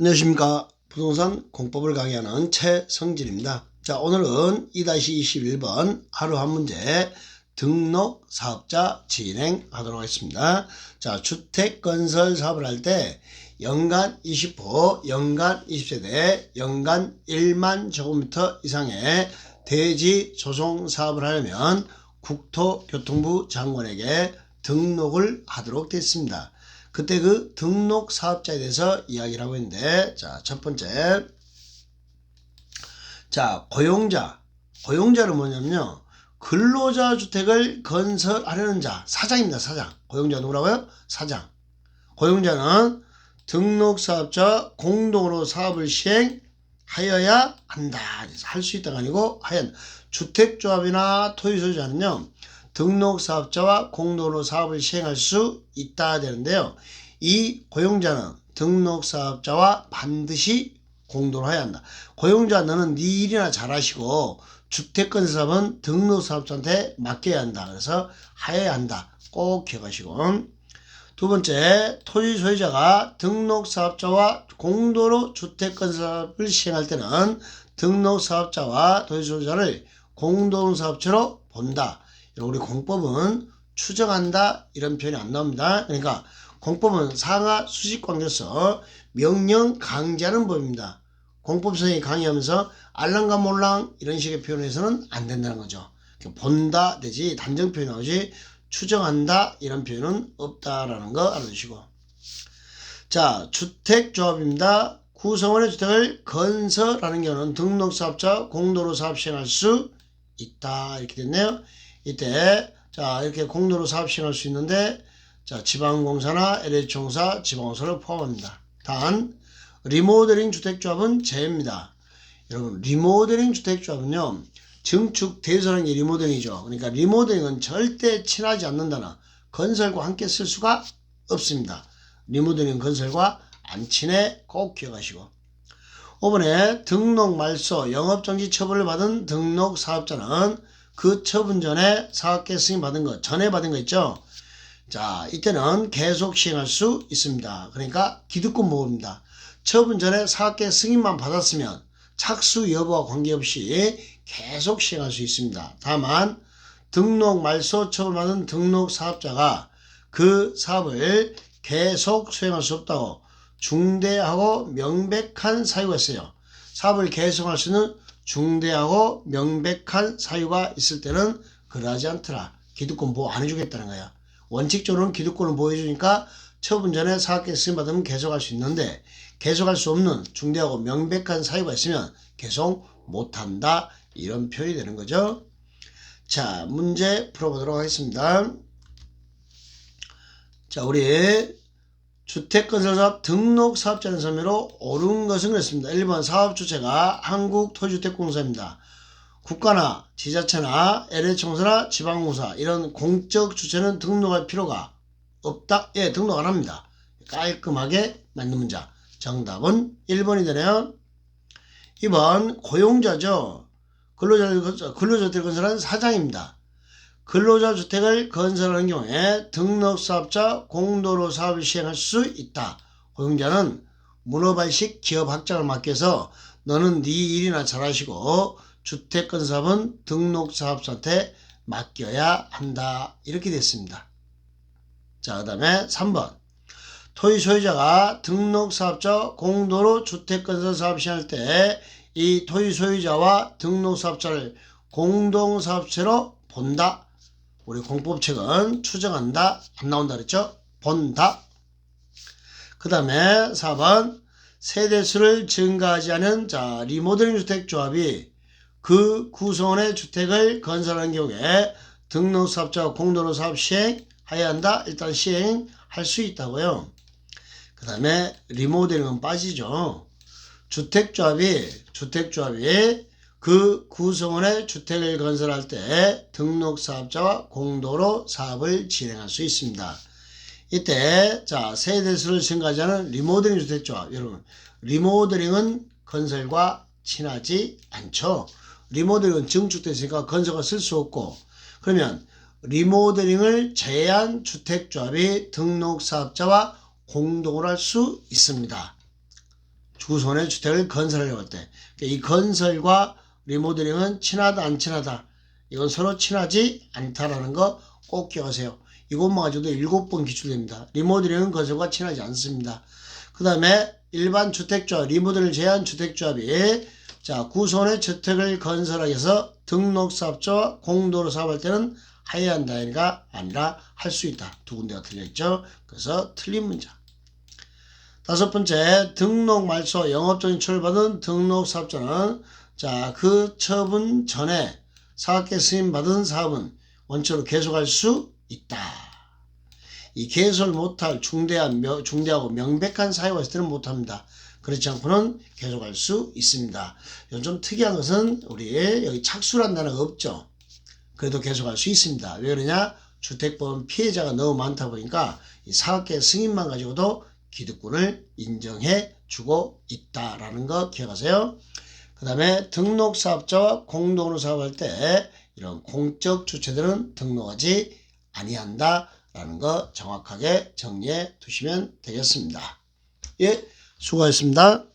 안녕하십니까. 부동산 공법을 강의하는 최성진입니다. 자, 오늘은 2-21번 하루 한 문제 등록 사업자 진행하도록 하겠습니다. 자, 주택 건설 사업을 할 때 연간 20호, 연간 20세대, 연간 1만 제곱미터 이상의 대지 조성 사업을 하려면 국토교통부 장관에게 등록을 하도록 되어 있습니다. 그때 그 등록 사업자에 대해서 이야기를 하고 있는데, 자, 첫 번째. 자, 고용자. 고용자는 뭐냐면요. 근로자 주택을 건설하려는 자, 사장입니다, 사장. 고용자 누구라고요? 사장. 고용자는 등록 사업자 공동으로 사업을 시행하여야 한다. 할 수 있다가 아니고, 하얀. 주택조합이나 토지소유자는요, 등록 사업자와 공동으로 사업을 시행할 수 있다 되는데요. 이 고용자는 등록 사업자와 반드시 공동으로 해야 한다. 고용자 너는 네 일이나 잘하시고 주택건설 사업은 등록 사업자한테 맡겨야 한다. 그래서 하여야 한다. 꼭 기억하시고 두 번째 토지 소유자가 등록 사업자와 공동으로 주택건설 사업을 시행할 때는 등록 사업자와 토지 소유자를 공동 사업체로 본다. 우리 공법은 추정한다 이런 표현이 안 나옵니다. 그러니까 공법은 상하 수직 관계에서 명령 강제하는 법입니다. 공법성이 강의하면서 알랑가 몰랑 이런 식의 표현에서는 안 된다는 거죠. 본다 되지 단정 표현 나오지 추정한다 이런 표현은 없다라는 거 알아두시고 자 주택조합입니다. 구성원의 주택을 건설하는 경우는 등록사업자 공도로 사업 시행할 수 있다 이렇게 됐네요. 이때 자 이렇게 공도로 사업 시행할 수 있는데 자 지방공사나 LH공사 지방공사를 포함합니다. 단 리모델링 주택조합은 제외입니다. 여러분 리모델링 주택조합은요 증축 대수라는 게 리모델링이죠. 그러니까 리모델링은 절대 친하지 않는다는 건설과 함께 쓸 수가 없습니다. 리모델링 건설과 안 친해 꼭 기억하시고 5번에 등록 말소 영업정지 처분을 받은 등록 사업자는 그 처분 전에 사업계 승인 받은 거 전에 받은 거 있죠. 자 이때는 계속 시행할 수 있습니다. 그러니까 기득권 보호입니다. 처분 전에 사업계 승인만 받았으면 착수 여부와 관계없이 계속 시행할 수 있습니다. 다만 등록 말소 처분받은 등록 사업자가 그 사업을 계속 수행할 수 없다고 중대하고 명백한 사유가 있어요. 사업을 계속할 수 있는 중대하고 명백한 사유가 있을 때는 그러하지 않더라. 기득권 보호 안 해주겠다는 거야. 원칙적으로는 기득권을 보호해주니까 처분 전에 사업계 승인 받으면 계속할 수 있는데 계속할 수 없는 중대하고 명백한 사유가 있으면 계속 못한다. 이런 표현이 되는 거죠. 자, 문제 풀어보도록 하겠습니다. 자, 우리 주택건설사업 등록 사업자는 섬유로 옳은 것은 그렇습니다. 1번 사업 주체가 한국토지주택공사입니다. 국가나 지자체나 LH청사나 지방공사 이런 공적 주체는 등록할 필요가 없다. 예, 등록 안 합니다. 깔끔하게 맞는 문자. 정답은 1번이 되네요. 2번 고용자죠. 근로자, 근로주택 건설한 사장입니다. 근로자 주택을 건설하는 경우에 등록사업자 공도로 사업을 시행할 수 있다. 고용자는 문어발식 기업 확장을 맡겨서 너는 네 일이나 잘하시고 주택 건설은 등록사업자한테 맡겨야 한다. 이렇게 됐습니다. 자, 그 다음에 3번. 토지 소유자가 등록사업자 공도로 주택건설 사업 시행할 때 이 토지 소유자와 등록사업자를 공동사업체로 본다. 우리 공법책은 추정한다. 안 나온다 그랬죠? 본다. 그 다음에 4번 세대수를 증가하지 않은 자 리모델링 주택 조합이 그 구성원의 주택을 건설하는 경우에 등록사업자와 공동으로 사업 시행해야 한다. 일단 시행할 수 있다고요. 그 다음에 리모델링은 빠지죠. 주택조합이 주택조합이 그 구성원의 주택을 건설할 때 등록 사업자와 공도로 사업을 진행할 수 있습니다. 이때 자 세대수를 증가하는 리모델링 주택조합 여러분 리모델링은 건설과 친하지 않죠. 리모델링은 증축됐으니까 건설과 쓸 수 없고 그러면 리모델링을 제한 주택조합이 등록사업자와 공동으로 할 수 있습니다. 구손의 주택을 건설하려고 할 때 이 건설과 리모델링은 친하다 안 친하다 이건 서로 친하지 않다라는 거 꼭 기억하세요. 이것만 가지고도 일곱 번 기출됩니다. 리모델링은 건설과 친하지 않습니다. 그 다음에 일반 주택조합, 리모델을 제한 주택조합이 자 구손의 주택을 건설하기 위해서 등록사업자와 공도로 사업할 때는 해야 한다가 아니라 할 수 있다. 두 군데가 틀려있죠. 그래서 틀린 문자. 다섯 번째, 등록 말소 영업정지 처리받은 등록 사업자는 자, 그 처분 전에 사업계 승인 받은 사업은 원칙으로 계속할 수 있다. 이 개설 못할 중대한, 명- 중대하고 명백한 사유가 있을 때는 못합니다. 그렇지 않고는 계속할 수 있습니다. 좀 특이한 것은 우리 여기 착수란 단어가 없죠. 그래도 계속할 수 있습니다. 왜 그러냐? 주택보험 피해자가 너무 많다 보니까 이 사업계 승인만 가지고도 기득권을 인정해 주고 있다라는 거 기억하세요. 그 다음에 등록 사업자와 공동으로 사업할 때 이런 공적 주체들은 등록하지 아니한다 라는 거 정확하게 정리해 두시면 되겠습니다. 예, 수고하셨습니다.